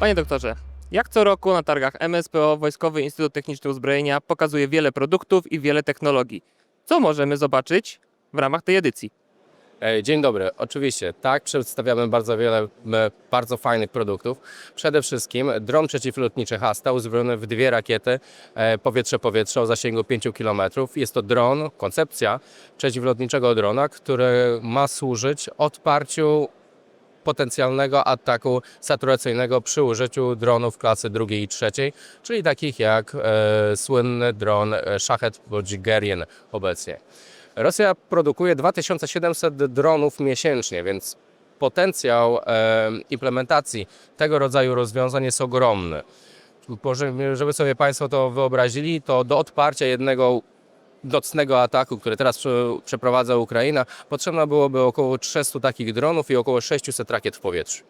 Panie doktorze, jak co roku na targach MSPO Wojskowy Instytut Techniczny Uzbrojenia pokazuje wiele produktów i wiele technologii. Co możemy zobaczyć w ramach tej edycji? E, Dzień dobry. Oczywiście, tak, przedstawiamy bardzo wiele m, bardzo fajnych produktów. Przede wszystkim dron przeciwlotniczy Hasta uzbrojony w dwie rakiety e, powietrze-powietrze o zasięgu 5 km. Jest to dron, koncepcja przeciwlotniczego drona, który ma służyć odparciu potencjalnego ataku saturacyjnego przy użyciu dronów klasy drugiej i trzeciej, czyli takich jak e, słynny dron e, Shahed bądź Gerien obecnie. Rosja produkuje 2700 dronów miesięcznie, więc potencjał e, implementacji tego rodzaju rozwiązań jest ogromny. Żeby sobie Państwo to wyobrazili, to do odparcia jednego nocnego ataku, który teraz prze- przeprowadza Ukraina, potrzebna byłoby około 300 takich dronów i około 600 rakiet w powietrzu.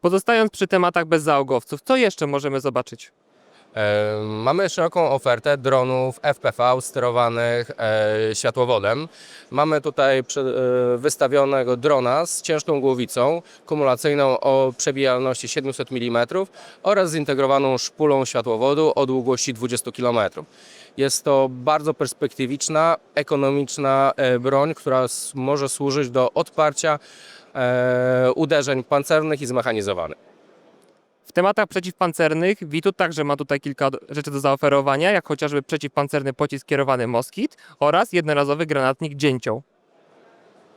Pozostając przy tematach bezzałogowców, co jeszcze możemy zobaczyć? Mamy szeroką ofertę dronów FPV sterowanych e, światłowodem. Mamy tutaj e, wystawionego drona z ciężką głowicą kumulacyjną o przebijalności 700 mm oraz zintegrowaną szpulą światłowodu o długości 20 km. Jest to bardzo perspektywiczna, ekonomiczna e, broń, która może służyć do odparcia uderzeń pancernych i zmechanizowanych. Tematach przeciwpancernych Witut także ma tutaj kilka rzeczy do zaoferowania, jak chociażby przeciwpancerny pocisk kierowany Moskit oraz jednorazowy granatnik Dzięcioł.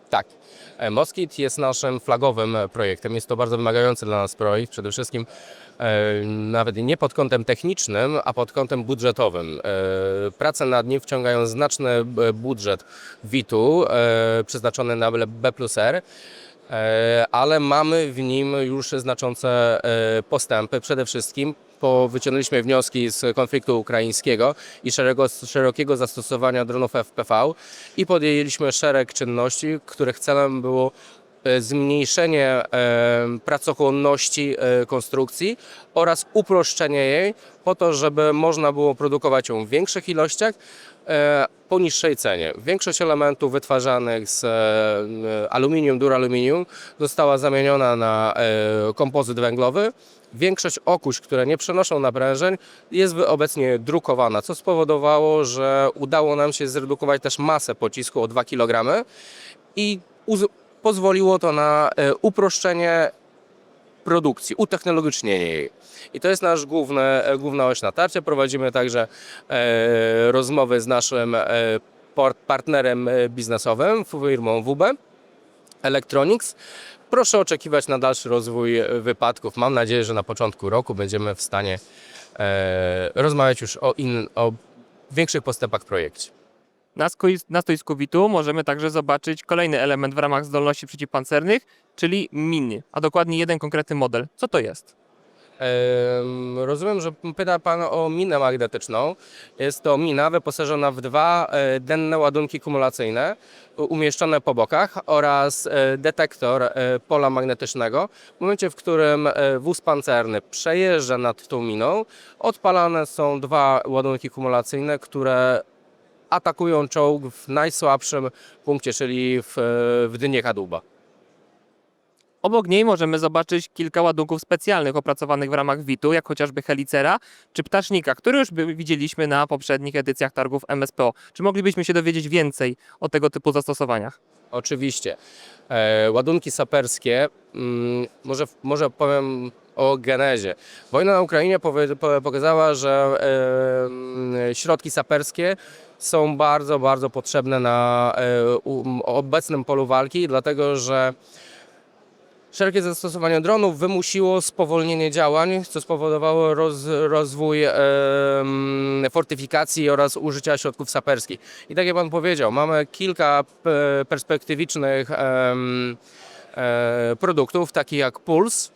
Tak. E, Moskit jest naszym flagowym e, projektem. Jest to bardzo wymagający dla nas projekt. Przede wszystkim e, nawet nie pod kątem technicznym, a pod kątem budżetowym. E, prace nad nim wciągają znaczny e, budżet WIT-u e, przeznaczony na B plus R. E, ale mamy w nim już znaczące e, postępy. Przede wszystkim po wyciągnęliśmy wnioski z konfliktu ukraińskiego i szerego, szerokiego zastosowania dronów FPV i podjęliśmy szereg czynności, których celem było zmniejszenie e, pracochłonności e, konstrukcji oraz uproszczenie jej po to, żeby można było produkować ją w większych ilościach e, po niższej cenie. Większość elementów wytwarzanych z e, aluminium, duraluminium została zamieniona na e, kompozyt węglowy. Większość okuś, które nie przenoszą naprężeń, jest obecnie drukowana, co spowodowało, że udało nam się zredukować też masę pocisku o 2 kg i pozwoliło to na e, uproszczenie produkcji, utechnologicznienie jej. I to jest nasz główny, e, główna oś natarcia. Prowadzimy także e, rozmowy z naszym e, partnerem e, biznesowym, firmą WB Electronics. Proszę oczekiwać na dalszy rozwój wypadków. Mam nadzieję, że na początku roku będziemy w stanie e, rozmawiać już o, in, o większych postępach w projekcie. Na, stoisku Witu możemy także zobaczyć kolejny element w ramach zdolności przeciwpancernych, czyli miny, a dokładnie jeden konkretny model. Co to jest? Em, Rozumiem, że pyta Pan o minę magnetyczną. Jest to mina wyposażona w dwa e, denne ładunki kumulacyjne umieszczone po bokach oraz e, detektor e, pola magnetycznego. W momencie, w którym wóz pancerny przejeżdża nad tą miną, odpalane są dwa ładunki kumulacyjne, które atakują czołg w najsłabszym punkcie, czyli w, w dynie kadłuba. Obok niej możemy zobaczyć kilka ładunków specjalnych opracowanych w ramach Witu, jak chociażby helicera czy ptacznika, który już widzieliśmy na poprzednich edycjach targów MSPO. Czy moglibyśmy się dowiedzieć więcej o tego typu zastosowaniach? Oczywiście. E, ładunki saperskie, mm, może, może powiem o genezie. Wojna na Ukrainie pokazała, że e, mm, środki saperskie są bardzo, bardzo potrzebne na e, obecnym polu walki, dlatego że Szerokie zastosowanie dronów wymusiło spowolnienie działań, co spowodowało roz, rozwój em, fortyfikacji oraz użycia środków saperskich. I tak jak Pan powiedział, mamy kilka pe- perspektywicznych em, e, produktów, takich jak Puls,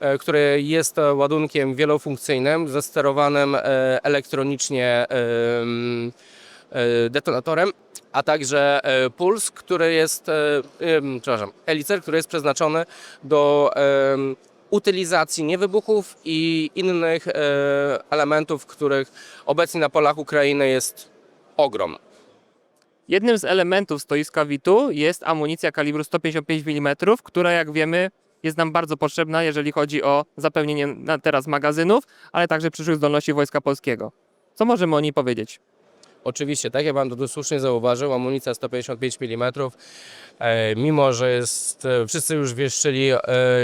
e, który jest ładunkiem wielofunkcyjnym, zesterowanym e, elektronicznie e, detonatorem, a także e, puls, który jest, e, przepraszam, helicer, który jest przeznaczony do utylizacji niewybuchów i innych e, elementów, których obecnie na polach Ukrainy jest ogrom. Jednym z elementów stoiska Witu jest amunicja kalibru 155 mm, która jak wiemy jest nam bardzo potrzebna, jeżeli chodzi o zapewnienie na teraz magazynów, ale także przyszłych zdolności Wojska Polskiego. Co możemy o niej powiedzieć? Oczywiście, tak jak Pan tu słusznie zauważył, amunicja 155 mm, e, mimo że jest, e, wszyscy już wieszczyli e,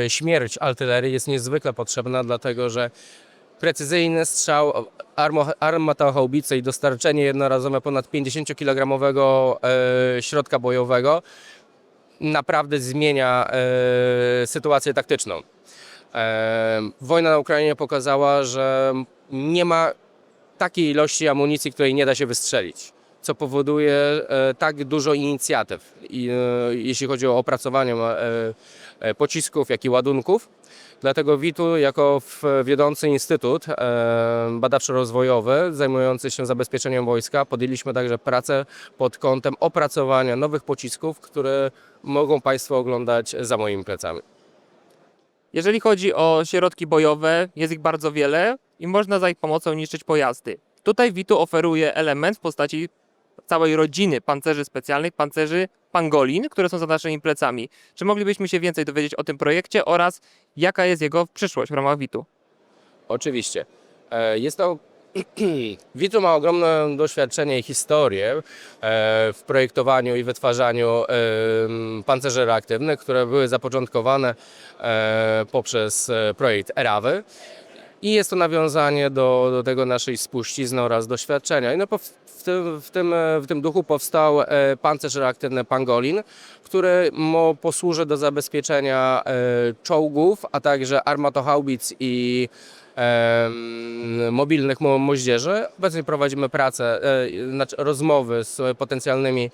śmierć artylerii, jest niezwykle potrzebna, dlatego że precyzyjny strzał, armata haubicy i dostarczenie jednorazowe ponad 50-kilogramowego e, środka bojowego naprawdę zmienia sytuację taktyczną. Wojna na Ukrainie pokazała, że nie ma takiej ilości amunicji, której nie da się wystrzelić, co powoduje e, tak dużo inicjatyw, e, jeśli chodzi o opracowanie e, pocisków, jak i ładunków. Dlatego WITU jako wiodący instytut badawczo-rozwojowy zajmujący się zabezpieczeniem wojska podjęliśmy także pracę pod kątem opracowania nowych pocisków, które mogą Państwo oglądać za moimi plecami. Jeżeli chodzi o środki bojowe, jest ich bardzo wiele i można za ich pomocą niszczyć pojazdy. Tutaj Witu oferuje element w postaci całej rodziny pancerzy specjalnych, pancerzy Pangolin, które są za naszymi plecami. Czy moglibyśmy się więcej dowiedzieć o tym projekcie oraz jaka jest jego przyszłość w ramach Witu? Oczywiście. E, Jest to. Witu ma ogromne doświadczenie i historię e, w projektowaniu i wytwarzaniu pancerzy reaktywnych, które były zapoczątkowane e, poprzez projekt Erawy. I jest to nawiązanie do, do tego naszej spuścizny oraz doświadczenia. I no, w, tym, w, tym, e, w tym duchu powstał e, pancerz reaktywny Pangolin, który mo, posłuży do zabezpieczenia e, czołgów, a także armatohaubic i mobilnych mo- moździerzy. Obecnie prowadzimy pracę, znaczy rozmowy z potencjalnymi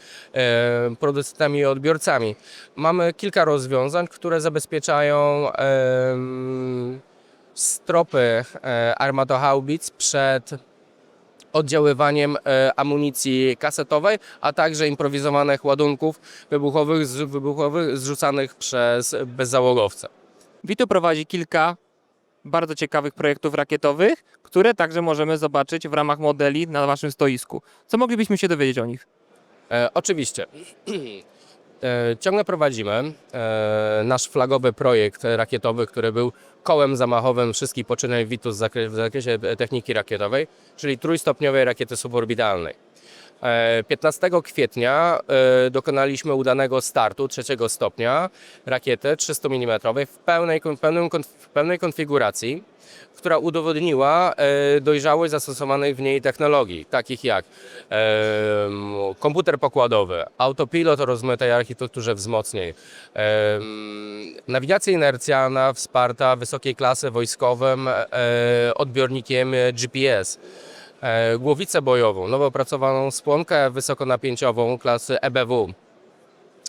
producentami i odbiorcami. Mamy kilka rozwiązań, które zabezpieczają stropy e, armatohaubic przed oddziaływaniem e, amunicji kasetowej, a także improwizowanych ładunków wybuchowych, wybuchowych zrzucanych przez bezzałogowce. Witu prowadzi kilka bardzo ciekawych projektów rakietowych, które także możemy zobaczyć w ramach modeli na waszym stoisku. Co moglibyśmy się dowiedzieć o nich? E, oczywiście. E, ciągle prowadzimy e, nasz flagowy projekt rakietowy, który był kołem zamachowym wszystkich poczynań WITU w zakresie, w zakresie techniki rakietowej, czyli trójstopniowej rakiety suborbitalnej. E, 15 kwietnia e, dokonaliśmy udanego startu trzeciego stopnia rakiety 300 mm w pełnej, pełnej konfiguracji, która udowodniła e, dojrzałość zastosowanych w niej technologii, takich jak komputer pokładowy, autopilot o rozmytej architekturze wzmocnień, nawigacja inercjalna wsparta wysokiej klasy wojskowym e, odbiornikiem GPS, e, głowicę bojową, nowo opracowaną spłonkę wysokonapięciową klasy EBW,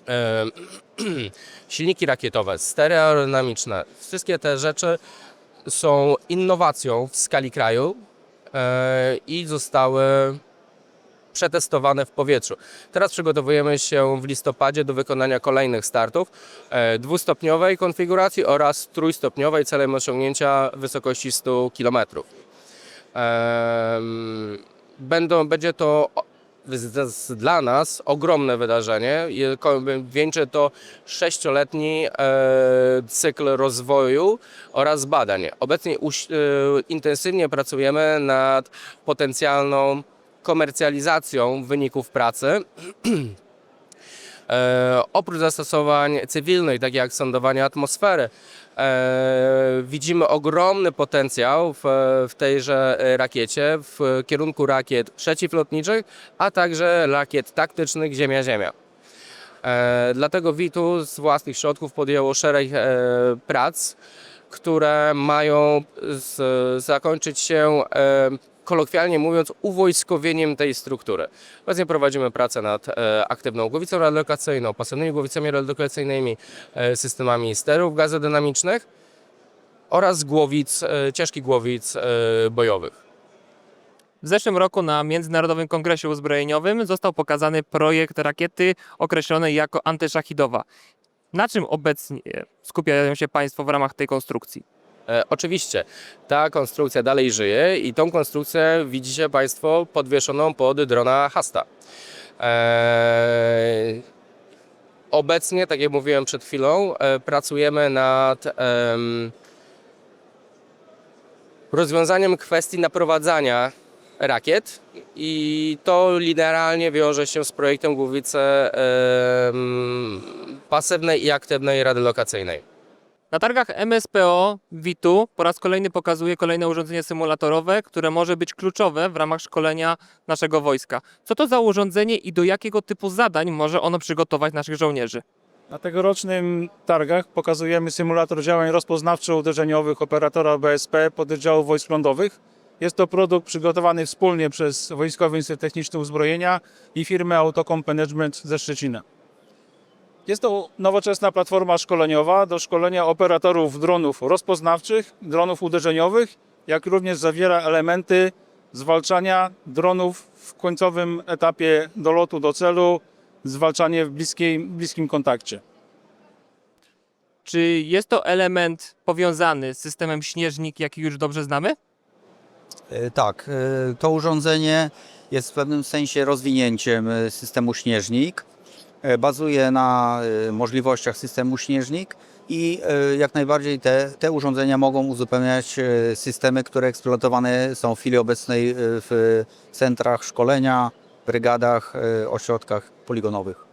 em, silniki rakietowe, stereoaerodynamiczne. Wszystkie te rzeczy są innowacją w skali kraju e, i zostały przetestowane w powietrzu. Teraz przygotowujemy się w listopadzie do wykonania kolejnych startów e, dwustopniowej konfiguracji oraz trójstopniowej celem osiągnięcia wysokości 100 km. Będą, będzie to dla nas ogromne wydarzenie. Wieńczy to sześcioletni e, cykl rozwoju oraz badań. Obecnie e, intensywnie pracujemy nad potencjalną komercjalizacją wyników pracy. E, oprócz zastosowań cywilnych, takich jak sądowanie atmosfery, e, widzimy ogromny potencjał w, w tejże rakiecie w kierunku rakiet przeciwlotniczych, a także rakiet taktycznych Ziemia-Ziemia. E, dlatego WITU z własnych środków podjęło szereg prac, które mają z, zakończyć się, kolokwialnie mówiąc, uwojskowieniem tej struktury. Obecnie prowadzimy pracę nad e, aktywną głowicą relokacyjną, pasywnymi głowicami relokacyjnymi, e, systemami sterów gazodynamicznych oraz głowic, e, ciężkich głowic bojowych. W zeszłym roku na Międzynarodowym Kongresie Uzbrojeniowym został pokazany projekt rakiety określonej jako antyszachidowa. Na czym obecnie skupiają się Państwo w ramach tej konstrukcji? E, oczywiście, ta konstrukcja dalej żyje i tą konstrukcję widzicie Państwo podwieszoną pod drona Hasta. E, Obecnie, tak jak mówiłem przed chwilą, e, pracujemy nad em, rozwiązaniem kwestii naprowadzania rakiet i to linearnie wiąże się z projektem głowicy em, pasywnej i aktywnej radiolokacyjnej. Na targach MSPO WITU po raz kolejny pokazuje kolejne urządzenie symulatorowe, które może być kluczowe w ramach szkolenia naszego wojska. Co to za urządzenie i do jakiego typu zadań może ono przygotować naszych żołnierzy? Na tegorocznym targach pokazujemy symulator działań rozpoznawczo-uderzeniowych operatora BSP pododdziału wojsk lądowych. Jest to produkt przygotowany wspólnie przez Wojskowy Instytut Techniczny Uzbrojenia i firmę Autocom Management ze Szczecina. Jest to nowoczesna platforma szkoleniowa do szkolenia operatorów dronów rozpoznawczych, dronów uderzeniowych, jak również zawiera elementy zwalczania dronów w końcowym etapie dolotu do celu, zwalczanie w bliskiej, bliskim kontakcie. Czy jest to element powiązany z systemem Śnieżnik, jaki już dobrze znamy? E, Tak, e, to urządzenie jest w pewnym sensie rozwinięciem e, systemu Śnieżnik. E, Bazuje na e, możliwościach systemu Śnieżnik i e, jak najbardziej te, te urządzenia mogą uzupełniać systemy, które eksploatowane są w chwili obecnej w centrach szkolenia, brygadach, ośrodkach poligonowych.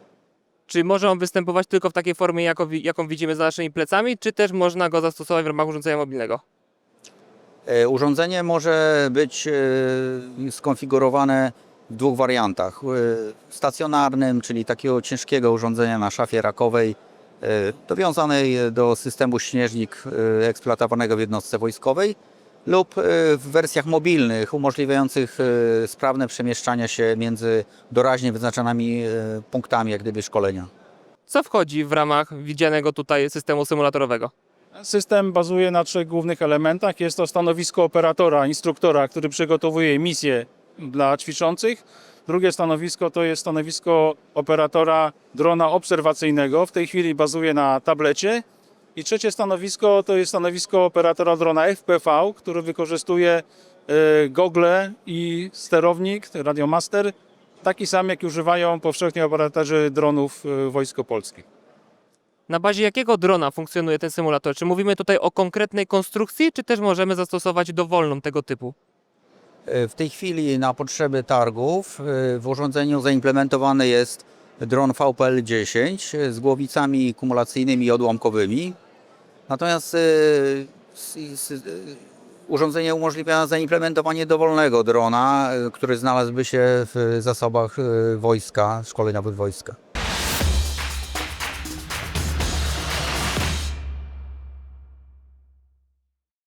Czy może on występować tylko w takiej formie, jako, wi- jaką widzimy za naszymi plecami, czy też można go zastosować w ramach urządzenia mobilnego? Urządzenie może być skonfigurowane w dwóch wariantach. E, Stacjonarnym, czyli takiego ciężkiego urządzenia na szafie rakowej, dowiązanej do systemu śnieżnik e, eksploatowanego w jednostce wojskowej lub w wersjach mobilnych umożliwiających sprawne przemieszczanie się między doraźnie wyznaczonymi punktami jak gdyby szkolenia. Co wchodzi w ramach widzianego tutaj systemu symulatorowego? System bazuje na trzech głównych elementach. Jest to stanowisko operatora, instruktora, który przygotowuje misje dla ćwiczących. Drugie stanowisko to jest stanowisko operatora drona obserwacyjnego. W tej chwili bazuje na tablecie. I trzecie stanowisko to jest stanowisko operatora drona FPV, który wykorzystuje e, gogle i sterownik, radiomaster, taki sam jak używają powszechnie operatorzy dronów e, Wojsko Polskie. Na bazie jakiego drona funkcjonuje ten symulator? Czy mówimy tutaj o konkretnej konstrukcji, czy też możemy zastosować dowolną tego typu? W tej chwili na potrzeby targów y, w urządzeniu zaimplementowany jest dron VPL-10 z głowicami kumulacyjnymi i odłamkowymi. Natomiast y, y, urządzenie umożliwia zaimplementowanie dowolnego drona, który znalazłby się w zasobach wojska, szkoleniowych wojska.